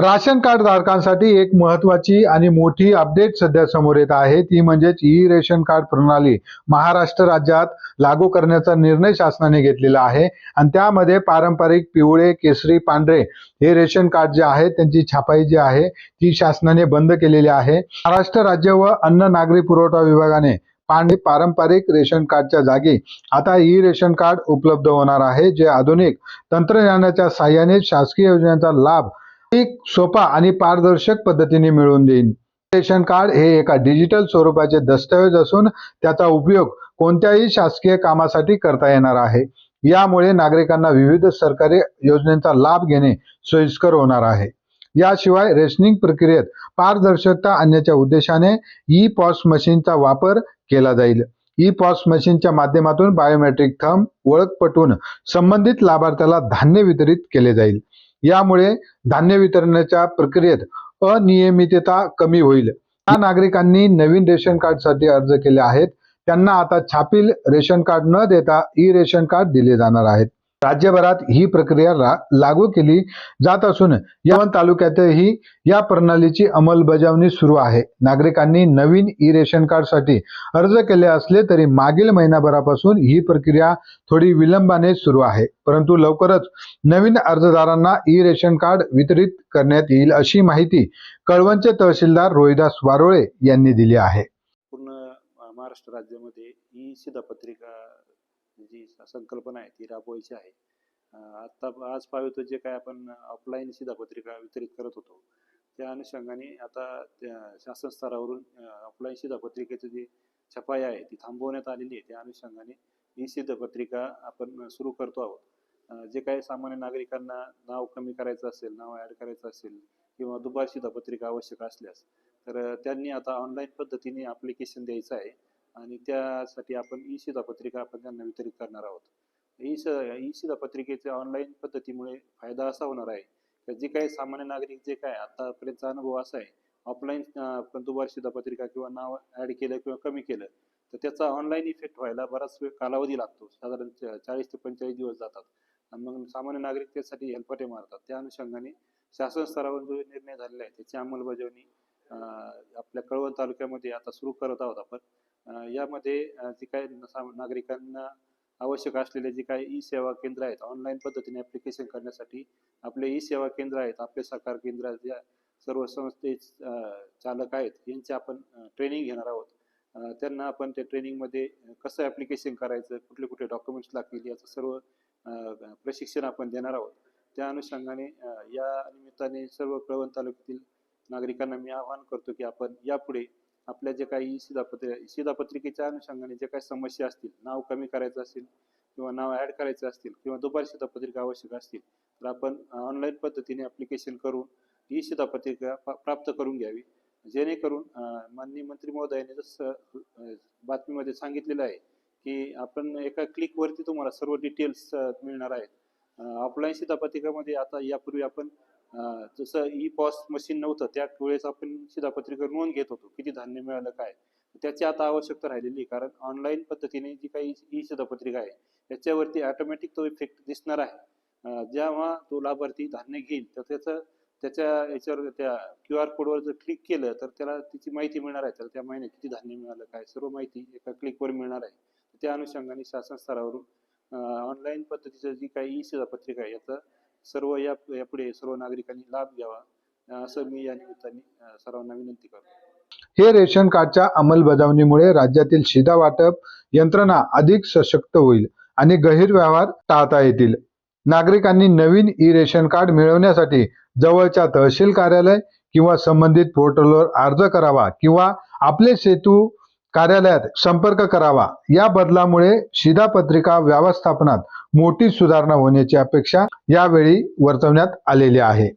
Ration card धारकांसाठी एक महत्वाची आणि मोठी अपडेट सध्या समोर येत आहे. ती म्हणजेच ई रेशन कार्ड प्रणाली महाराष्ट्र राज्यात लागू करण्याचा निर्णय शासनाने घेतलेला आहे. आणि त्यामध्ये पारंपरिक पिवळे केसरी पांढरे हे रेशन कार्ड जे आहे त्यांची छापाई जी आहे ती शासनाने बंद केलेली आहे. महाराष्ट्र राज्य व अन्न नागरी पुरवठा विभागाने पांढरे पारंपरिक रेशन कार्डच्या जागी आता ई रेशन कार्ड उपलब्ध होणार आहे जे आधुनिक तंत्रज्ञानाच्या साहाय्याने शासकीय योजनांचा लाभ सोपा आणि पारदर्शक पद्धतीने मिळवून देईन. रेशन कार्ड हे एका डिजिटल स्वरूपाचे दस्तऐवज असून त्याचा उपयोग कोणत्याही शासकीय कामासाठी करता येणार आहे. यामुळे नागरिकांना विविध सरकारी योजनेचा लाभ घेणे सोयीस्कर होणार आहे. याशिवाय रेशनिंग प्रक्रियेत पारदर्शकता आणण्याच्या उद्देशाने ई पॉस मशीनचा वापर केला जाईल. ई पॉस मशीनच्या माध्यमातून बायोमेट्रिक थंब ओळख पटवून संबंधित लाभार्थ्याला धान्य वितरित केले जाईल. यामुळे धान्य वितरणाच्या प्रक्रियेत अनियमितता कमी होईल. या नागरिकांनी नवीन रेशन कार्डसाठी अर्ज केले आहेत त्यांना आता छापील रेशन कार्ड न देता ई रेशन कार्ड दिले जाणार आहेत. राज्यभरात ही प्रक्रिया रा- लागू केली जात असून यवत तालुक्यातही या प्रणालीची अंमलबजावणी सुरू आहे. नागरिकांनी नवीन ई रेशन कार्डसाठी अर्ज केले असले तरी मागील महिनाभरापासून ही प्रक्रिया थोडी विलंबाने सुरू आहे. परंतु लवकरच नवीन अर्जदारांना ई रेशन कार्ड वितरित करण्यात येईल अशी माहिती कळवणचे तहसीलदार रोहिदास वारोळे यांनी दिली आहे. पूर्ण महाराष्ट्र राज्यामध्ये ई शिधापत्रिका जी संकल्पना आहे ती राबवायची आहे. आत्ता आता आज पाहतो जे काय आपण ऑफलाईन शिधापत्रिका वितरित करत होतो त्या अनुषंगाने आता त्या शासन स्तरावरून ऑफलाईन शिधापत्रिकेची जी छपाई आहे ती थांबवण्यात आलेली आहे. त्या अनुषंगाने ही सिद्धपत्रिका आपण सुरू करतो आहोत. जे काही सामान्य नागरिकांना नाव कमी करायचं असेल नाव ॲड करायचं असेल किंवा दुबार शिधापत्रिका आवश्यक असल्यास तर त्यांनी आता ऑनलाईन पद्धतीने ॲप्लिकेशन द्यायचं आहे. आणि त्यासाठी आपण ई शिधापत्रिका आपण त्यांना वितरित करणार आहोत. ई स ई शिधापत्रिकेच्या ऑनलाईन पद्धतीमुळे फायदा असा होणार आहे की जे काही सामान्य नागरिक जे काय आतापर्यंतचा अनुभव असा आहे ऑफलाईन आपण दुबार शिधापत्रिका किंवा नाव ॲड केलं किंवा कमी केलं तर त्याचा ऑनलाईन इफेक्ट व्हायला बराच वेळ कालावधी लागतो. साधारण चाळीस ते पंचेचाळीस दिवस जातात. आणि मग सामान्य नागरिक त्यासाठी हेलपाटे मारतात. त्या अनुषंगाने शासन स्तरावर जो निर्णय झालेला आहे त्याची अंमलबजावणी आपल्या कळवण तालुक्यामध्ये आता सुरू करत आहोत आपण. यामध्ये जे काय साम- नागरिकांना आवश्यक असलेले जे काही ई सेवा केंद्र आहेत ऑनलाईन पद्धतीने ऍप्लिकेशन करण्यासाठी आपले ई सेवा केंद्र आहेत आपले सरकार केंद्र ज्या सर्व संस्थे चालक आहेत यांचे आपण ट्रेनिंग घेणार आहोत. त्यांना आपण त्या ट्रेनिंगमध्ये कसं ऍप्लिकेशन करायचं कुठले कुठले डॉक्युमेंट्स लागतील याचं सर्व प्रशिक्षण आपण देणार आहोत. त्या अनुषंगाने या निमित्ताने सर्व कळवण तालुक्यातील नागरिकांना मी आवाहन करतो की आपण यापुढे आपल्या जे काही शिधापत्रि शिधापत्रिकेच्या अनुषंगाने जे काही समस्या असतील नाव कमी करायचं असेल किंवा नाव ऍड करायचं असतील किंवा दुपारी शिधापत्रिका आवश्यक असतील तर आपण ऑनलाईन पद्धतीने ऍप्लिकेशन करून ही शिधापत्रिका प्राप्त करून घ्यावी. जेणेकरून माननीय मंत्री महोदयाने जसं बातमीमध्ये सांगितलेलं आहे की आपण एका क्लिकवरती तुम्हाला सर्व डिटेल्स मिळणार आहेत. ऑफलाईन शिधापत्रिकामध्ये आता यापूर्वी आपण जसं ई पॉस मशीन नव्हतं त्या वेळेस आपण शिधापत्रिका नोंद घेत होतो किती धान्य मिळालं काय त्याची आता आवश्यकता राहिलेली आहे. कारण ऑनलाईन पद्धतीने जी काही ई शिधापत्रिका आहे त्याच्यावरती ऑटोमॅटिक तो इफेक्ट दिसणार आहे जेव्हा तो लाभार्थी धान्य घेईल तर त्याचं त्याच्या याच्यावर त्या क्यू आर कोडवर जर क्लिक केलं तर त्याला त्याची माहिती मिळणार आहे त्याला त्या महिन्यात किती धान्य मिळालं काय सर्व माहिती एका क्लिकवर मिळणार आहे त्या अनुषंगाने शासन स्तरावरून ऑनलाईन पद्धतीचं जी काही ई शिधापत्रिका आहे याचा सर्व या यापुढे सर्व नागरिकांनी लाभ घ्यावा असं मी या निमित्ताने सर्वांना विनंती करतो. हे रेशन कार्डच्या अंमलबजावणीमुळे राज्यातील शिधा वाटप यंत्रणा अधिक सशक्त होईल आणि गैरव्यवहार टाळता येतील. नागरिकांनी नवीन ई रेशन कार्ड मिळवण्यासाठी जवळच्या तहसील कार्यालय किंवा संबंधित पोर्टलवर अर्ज करावा किंवा आपले सेतू कार्यालयात संपर्क करावा. या बदलामुळे शिधापत्रिका व्यवस्थापनात मोठी सुधारणा होण्याची अपेक्षा यावेळी वर्तवण्यात आलेली आहे.